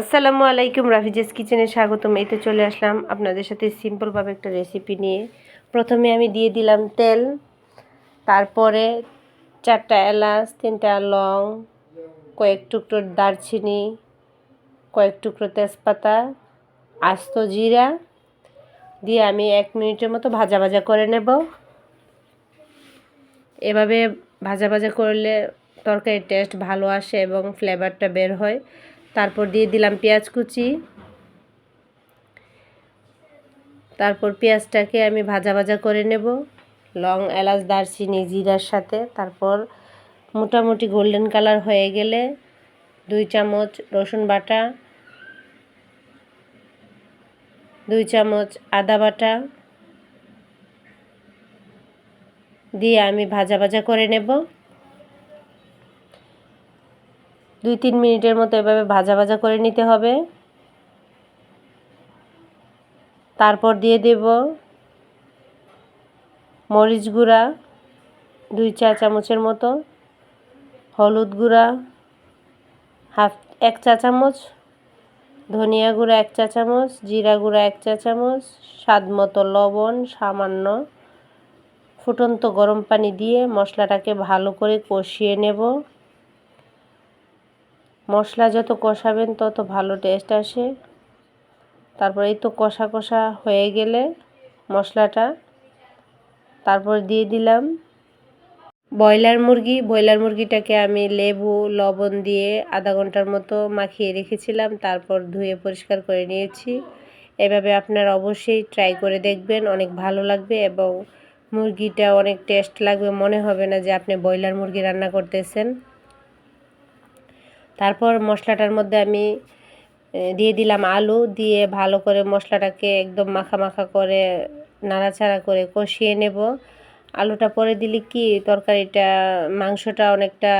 আসসালামু আলাইকুম রাফিজেস কিচেনে স্বাগতম। এই তো চলে আসলাম আপনাদের সাথে সিম্পলভাবে একটা রেসিপি নিয়ে। প্রথমে আমি দিয়ে দিলাম তেল, তারপরে চারটা এলাচ, তিনটা লং, কয়েক টুকরো দারচিনি, কয়েক টুকরো তেজপাতা, আস্ত জিরা দিয়ে আমি এক মিনিটের মতো ভাজা ভাজা করে নেব। এভাবে ভাজা ভাজা করলে তরকারির টেস্ট ভালো আসে এবং ফ্লেভারটা বের হয়। তারপর দিয়ে দিলাম পেঁয়াজ কুচি। তারপর পেঁয়াজটাকে আমি ভাজা ভাজা করে নেব। লং, এলাচ, দারচিনি, জিরার সাথে। তারপর মোটামুটি গোল্ডেন কালার হয়ে গেলে দুই চামচ রসুন বাটা, দুই চামচ আদা বাটা দিয়ে আমি ভাজা ভাজা করে নেব। দুই তিন মিনিটের মতো এভাবে ভাজা ভাজা করে নিতে হবে। তারপর দিয়ে দেব মরিচ গুঁড়া, দুই চা চামচের মতো, হলুদ গুঁড়া, হাফ, এক চা চামচ, ধনিয়া গুঁড়া এক চা চামচ, জিরা গুঁড়া এক চা চামচ, স্বাদ মতো লবণ, সামান্য ফুটন্ত গরম পানি দিয়ে মশলাটাকে ভালো করে কষিয়ে নেব। মশলা যত কষাবেন, তত ভালো টেস্ট আসে। তারপর এই তো কষা কষা হয়ে গেলে মশলাটা। তারপর দিয়ে দিলাম ব্রয়লার মুরগি। ব্রয়লার মুরগিটাকে আমি লেবু, লবণ দিয়ে আধা ঘণ্টার মতো মাখিয়ে রেখেছিলাম। তারপর ধুয়ে পরিষ্কার করে নিয়েছি। এভাবে আপনারা অবশ্যই ট্রাই করে দেখবেন, অনেক ভালো লাগবে এবং মুরগিটা অনেক টেস্ট লাগবে। মনে হবে না যে আপনি ব্রয়লার মুরগি রান্না করতেছেন। তারপর মশলাটার মধ্যে আমি দিয়ে দিলাম আলু, দিয়ে ভালো করে মশলাটাকে একদম মাখা মাখা করে নাড়াচাড়া করে কষিয়ে নেব। আলুটা পরে দিলে কি তরকারিটা, মাংসটা অনেকটা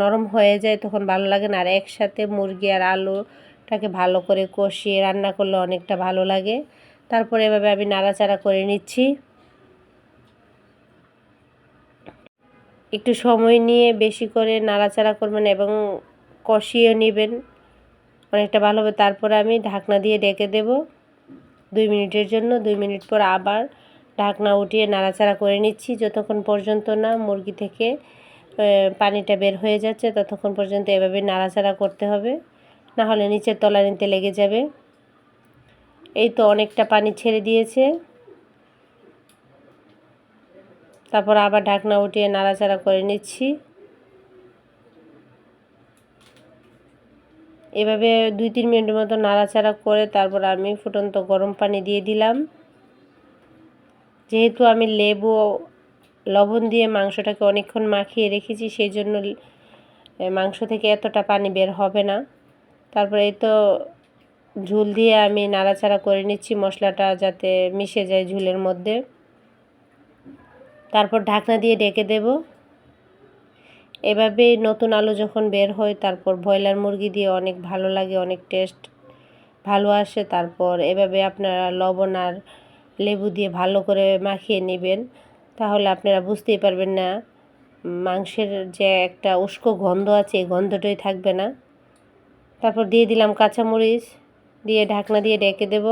নরম হয়ে যায়, তখন ভালো লাগে না। আর একসাথে মুরগি আর আলুটাকে ভালো করে কষিয়ে রান্না করলে অনেকটা ভালো লাগে। তারপরে এভাবে আমি নাড়াচাড়া করে নিচ্ছি। একটু সময় নিয়ে বেশি করে নাড়াচাড়া করবেন এবং কষিয়ে নেবেন। অনেকটা ভালো হবে। তারপরে আমি ঢাকনা দিয়ে ডেকে দেব। দুই মিনিটের জন্য। দুই মিনিট পর আবার ঢাকনা উঠিয়ে নাড়াচাড়া করে নিচ্ছি। যতক্ষণ পর্যন্ত না মুরগি থেকে পানিটা বের হয়ে যাচ্ছে, ততক্ষণ পর্যন্ত এভাবে নাড়াচাড়া করতে হবে। না হলে নিচের তলা নিতে লেগে যাবে। এই তো অনেকটা পানি ছেড়ে দিয়েছে। তারপর আবার ঢাকনা উঠিয়ে নাড়াচাড়া করে নিচ্ছি। এভাবে দুই তিন মিনিটের মতো নাড়াচাড়া করে তারপর আমি ফুটন্ত গরম পানি দিয়ে দিলাম। যেহেতু আমি লেবু লবণ দিয়ে মাংসটাকে অনেকক্ষণ মাখিয়ে রেখেছি, সেই জন্য মাংস থেকে এতটা পানি বের হবে না। তারপরে এই তো ঝুল দিয়ে আমি নাড়াচাড়া করে নিচ্ছি, মশলাটা যাতে মিশে যায় ঝুলের মধ্যে। তারপর ঢাকনা দিয়ে ডেকে দেব। এভাবে নতুন আলু যখন বের হয়, তারপর ব্রয়লার মুরগি দিয়ে অনেক ভালো লাগে, অনেক টেস্ট ভালো আসে, তারপর এভাবে আপনারা লবণ আর লেবু দিয়ে ভালো করে মাখিয়ে নেবেন। তাহলে আপনারা বুঝতেই পারবেন না, মাংসের যে একটা উস্কো গন্ধ আছে, এই গন্ধটাই থাকবে না। তারপর দিয়ে দিলাম কাঁচামরিচ, দিয়ে ঢাকনা দিয়ে ডেকে দেব।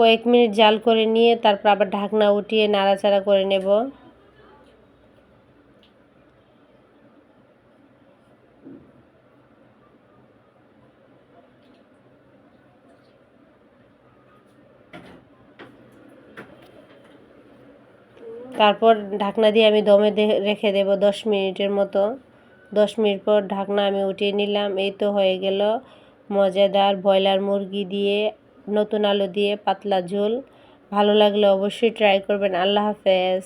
কয়েক মিনিট জাল করে নিয়ে তারপর আবার ঢাকনা উঠিয়ে নাড়াচাড়া করে নেব। তারপর ঢাকনা দিয়ে আমি দমে রেখে দেব দশ মিনিটের মতো। দশ মিনিট পর ঢাকনা আমি উঠিয়ে নিলাম। এই তো হয়ে গেল। মজাদার ব্রয়লার মুরগি দিয়ে নতুন আলু দিয়ে পাতলা ঝোল। ভালো লাগলে অবশ্যই ট্রাই করবেন। আল্লাহ হাফেজ।